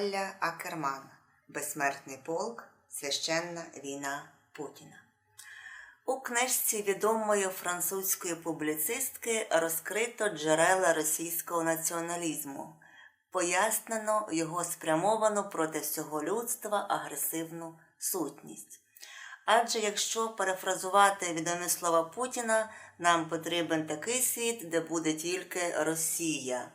Галля Акерман Безсмертний полк. Священна війна Путіна. У книжці відомої французької публіцистки розкрито джерела російського націоналізму, пояснено його спрямовану проти всього людства агресивну сутність. Адже якщо перефразувати відомі слова Путіна, нам потрібен такий світ, де буде тільки Росія,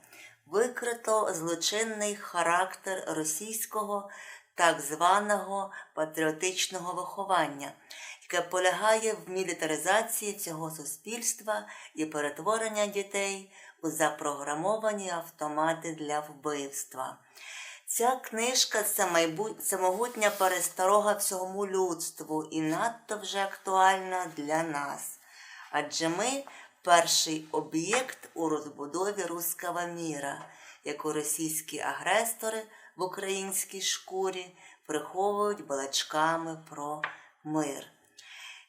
викрито злочинний характер російського так званого патріотичного виховання, яке полягає в мілітаризації цього суспільства і перетворення дітей у запрограмовані автомати для вбивства. Ця книжка це майбут... це могутня пересторога всьому людству і надто вже актуальна для нас. Адже ми перший об'єкт у розбудові руского міра, яку російські агресори в українській шкурі приховують балачками про мир.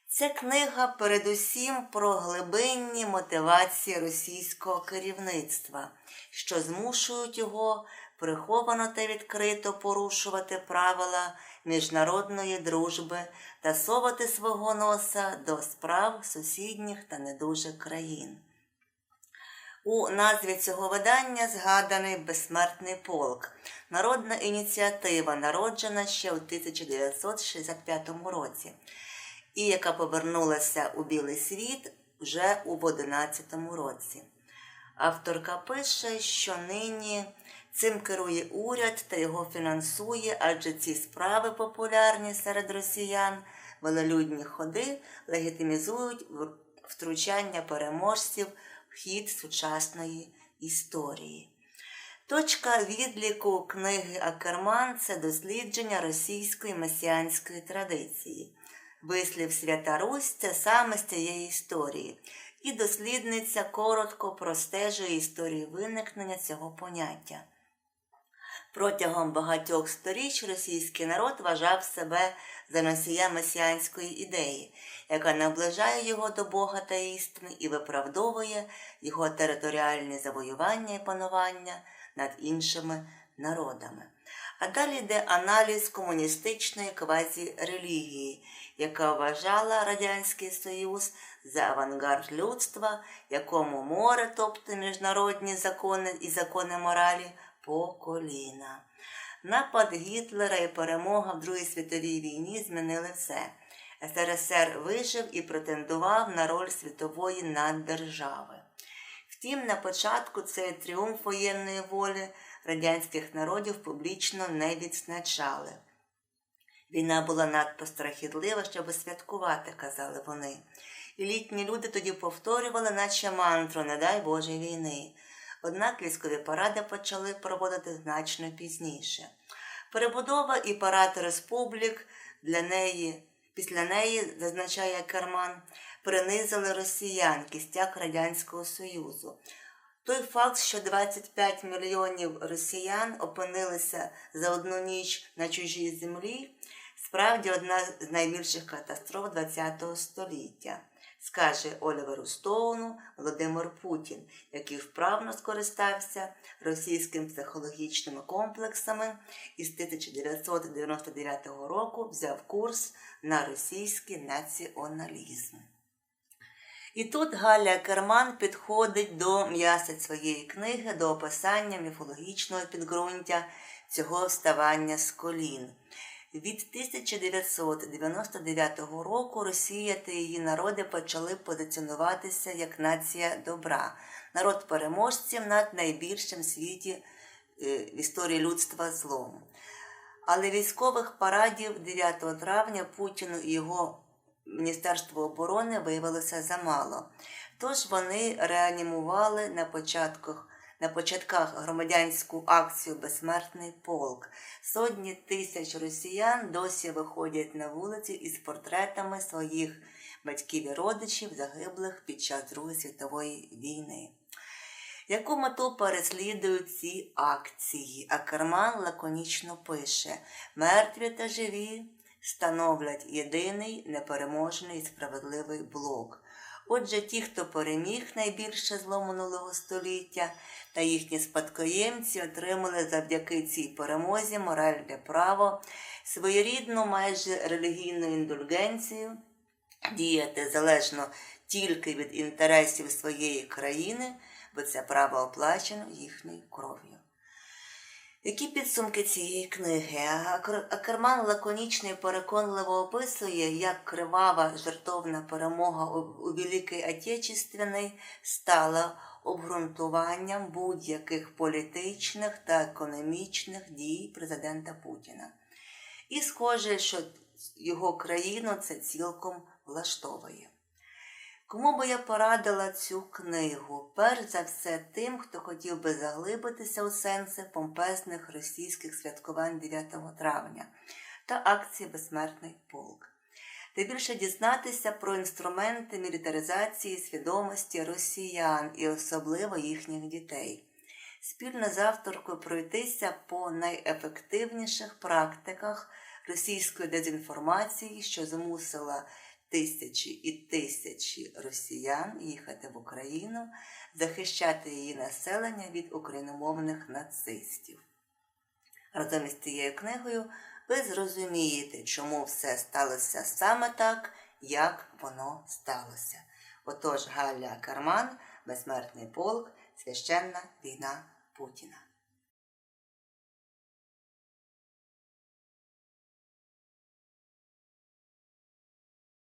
Ця книга передусім про глибинні мотивації російського керівництва, що змушують його приховано та відкрито порушувати правила міжнародної дружби та совати свого носа до справ сусідніх та не дуже країн. У назві цього видання згаданий безсмертний полк, народна ініціатива, народжена ще у 1965 році, і яка повернулася у білий світ вже у 2011 році. Авторка пише, що нині цим керує уряд та його фінансує, адже ці справи популярні серед росіян, велолюдні ходи легітимізують втручання переможців в хід сучасної історії. Точка відліку книги Акерман це дослідження російської месіанської традиції. Вислів Свята Русь це саме з цієї історії, і дослідниця коротко простежує історію виникнення цього поняття. Протягом багатьох сторіч російський народ вважав себе за носія месіанської ідеї, яка наближає його до Бога та істини і виправдовує його територіальні завоювання і панування над іншими народами. А далі йде аналіз комуністичної квазірелігії, яка вважала Радянський Союз за авангард людства, якому море, тобто міжнародні закони і закони моралі по коліна. Напад Гітлера і перемога в Другій світовій війні змінили все. СРСР вижив і претендував на роль світової наддержави. Втім, на початку цей тріумф воєнної волі радянських народів публічно не відзначали. Війна була надто страхітлива, щоб святкувати, казали вони. І літні люди тоді повторювали, наче мантру, не дай Боже війни. Однак військові паради почали проводити значно пізніше. Перебудова і парад республік для неї, після неї, зазначає Керман, принизили росіян кістяк Радянського Союзу. Той факт, що 25 мільйонів росіян опинилися за одну ніч на чужій землі, справді одна з найбільших катастроф ХХ століття скаже Оліверу Стоуну Володимир Путін, який вправно скористався російськими психологічними комплексами і з 1999 року взяв курс на російський націоналізм. І тут Галя Керман підходить до м'яса своєї книги, до описання міфологічного підґрунтя цього вставання з колін. Від 1999 року Росія та її народи почали позиціонуватися як нація добра, народ переможців над найбільшим світі е, в історії людства злом. Але військових парадів 9 травня Путіну і його Міністерству оборони виявилося замало. Тож вони реанімували на початках на початках громадянську акцію Безсмертний полк. Сотні тисяч росіян досі виходять на вулиці із портретами своїх батьків і родичів, загиблих під час Другої світової війни. Яку мету переслідують ці акції? А Керман лаконічно пише: мертві та живі становлять єдиний непереможний справедливий блок. Отже, ті, хто переміг найбільше зло минулого століття, та їхні спадкоємці отримали завдяки цій перемозі моральне право, своєрідну майже релігійну індульгенцію діяти залежно тільки від інтересів своєї країни, бо це право оплачено їхньою кров'ю. Які підсумки цієї книги? Акерман лаконічно і переконливо описує, як кривава жертовна перемога у, Великій Отечественній стала обґрунтуванням будь-яких політичних та економічних дій президента Путіна. І схоже, що його країну це цілком влаштовує. Кому би я порадила цю книгу? Перш за все тим, хто хотів би заглибитися у сенси помпезних російських святкувань 9 травня та акції Безсмертний полк. Та більше дізнатися про інструменти мілітаризації свідомості росіян і особливо їхніх дітей. Спільно з авторкою пройтися по найефективніших практиках російської дезінформації, що змусила тисячі і тисячі росіян їхати в Україну, захищати її населення від україномовних нацистів. Разом із цією книгою ви зрозумієте, чому все сталося саме так, як воно сталося. Отож, Галя Карман, Безсмертний полк, священна війна Путіна.